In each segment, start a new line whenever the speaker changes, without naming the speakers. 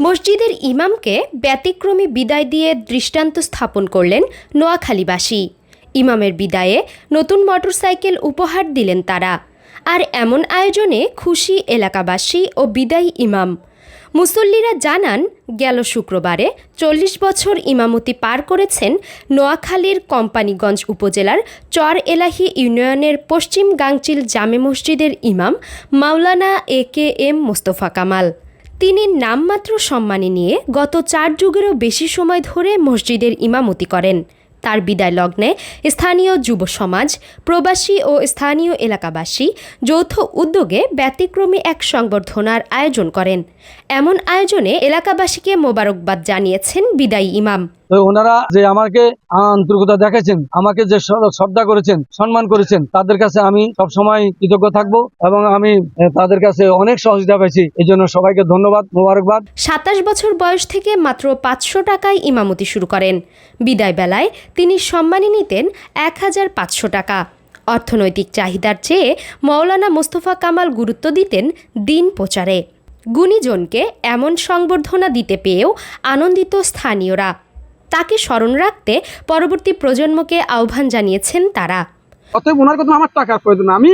মসজিদের ইমামকে ব্যতিক্রমী বিদায় দিয়ে দৃষ্টান্ত স্থাপন করলেন নোয়াখালীবাসী। ইমামের বিদায়ে নতুন মোটরসাইকেল উপহার দিলেন তারা। আর এমন আয়োজনে খুশি এলাকাবাসী ও বিদায়ী ইমাম। মুসল্লিরা জানান, গেল শুক্রবারে চল্লিশ বছর ইমামতি পার করেছেন নোয়াখালীর কোম্পানিগঞ্জ উপজেলার চর এলাহি ইউনিয়নের পশ্চিম গাংচিল জামে মসজিদের ইমাম মাওলানা A K M Mostafa Kamal. তিনি নামমাত্র সম্মানী নিয়ে গত চার যুগেরও বেশি সময় ধরে মসজিদের ইমামতি করেন। তার বিদায় লগ্নে স্থানীয় যুব সমাজ, প্রবাসী ও স্থানীয় এলাকাবাসী যৌথ উদ্যোগে ব্যতিক্রমী এক সংবর্ধনার আয়োজন করেন। এমন আয়োজনে এলাকাবাসীকে মোবারকবাদ জানিয়েছেন বিদায়ী ইমাম।
তো ওনারা যে আমাকে আন্তরিকতা দেখেছেন আমাকে যে শ্রদ্ধা করেছেন, সম্মান করেছেন, তাদের কাছে আমি সব সময় কৃতজ্ঞ থাকব এবং আমি তাদের কাছে অনেক সহযোগিতা পেয়েছি এই জন্য সবাইকে ধন্যবাদ, মোবারকবাদ।
সাতাশ বছর বয়স থেকে মাত্র পাঁচশো টাকায় ইমামতি শুরু করেন। বিদায় বেলায় তিনি সম্মানী নিতেন এক হাজার পাঁচশো টাকা। অর্থনৈতিক চাহিদার চেয়ে মৌলানা মোস্তফা কামাল গুরুত্ব দিতেন দিন প্রচারে। গুণীজনকে এমন সংবর্ধনা দিতে পেয়েও আনন্দিত স্থানীয়রা। তাকে স্মরণ রাখতে পরবর্তী প্রজন্মকে আহ্বান জানিয়েছেন তারা।
অতএব ওনার কথা আমার টাকার প্রয়োজন আমি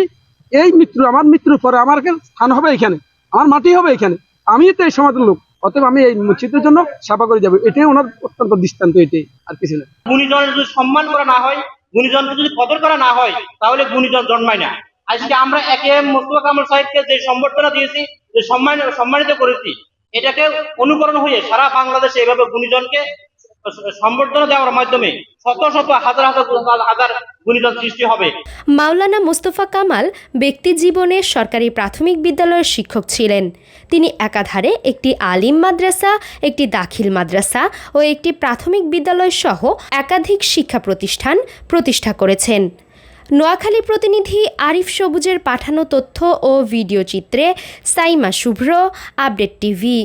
এই মৃত্যু আমার মৃত্যুর পরে আমার স্থান হবে এখানে আমার মাটি হবে এখানে। আমি তো এই সমাজের লোক অতএব আমি এই মসজিদের জন্য সেবা করে যাব। এটাই ওনার অত্যন্ত দৃষ্টান্ত এটাই আর কিছু না।
গুণীজনের যদি সম্মান করা না হয় গুণীজনকে যদি কদর করা না হয় তাহলে গুণীজন জন্মায় না। আজকে আমরা একে এম মোস্তফা কামাল সাহেবকে যে সম্বর্ধনা দিয়েছি যে সম্মান সম্মানিত করেছি এটাকে অনুকরণ হয়ে সারা বাংলাদেশে এভাবে গুণীজনকে সম্বর্ধনা দেওয়ার মাধ্যমে শত শত হাজার হাজার হাজার সৃষ্টি হবে।
মাওলানা মোস্তফা কামাল ব্যক্তি জীবনে সরকারি প্রাথমিক বিদ্যালয়ের শিক্ষক ছিলেন। তিনি একাধারে একটি আলিম মাদ্রাসা, একটি দাখিল মাদ্রাসা ও একটি প্রাথমিক বিদ্যালয় সহ একাধিক শিক্ষা প্রতিষ্ঠান প্রতিষ্ঠা করেছেন। নোয়াখালী প্রতিনিধি আরিফ সবুজের পাঠানো তথ্য ও ভিডিও চিত্রে সাইমা শুভ্র, আপডেট টিভি।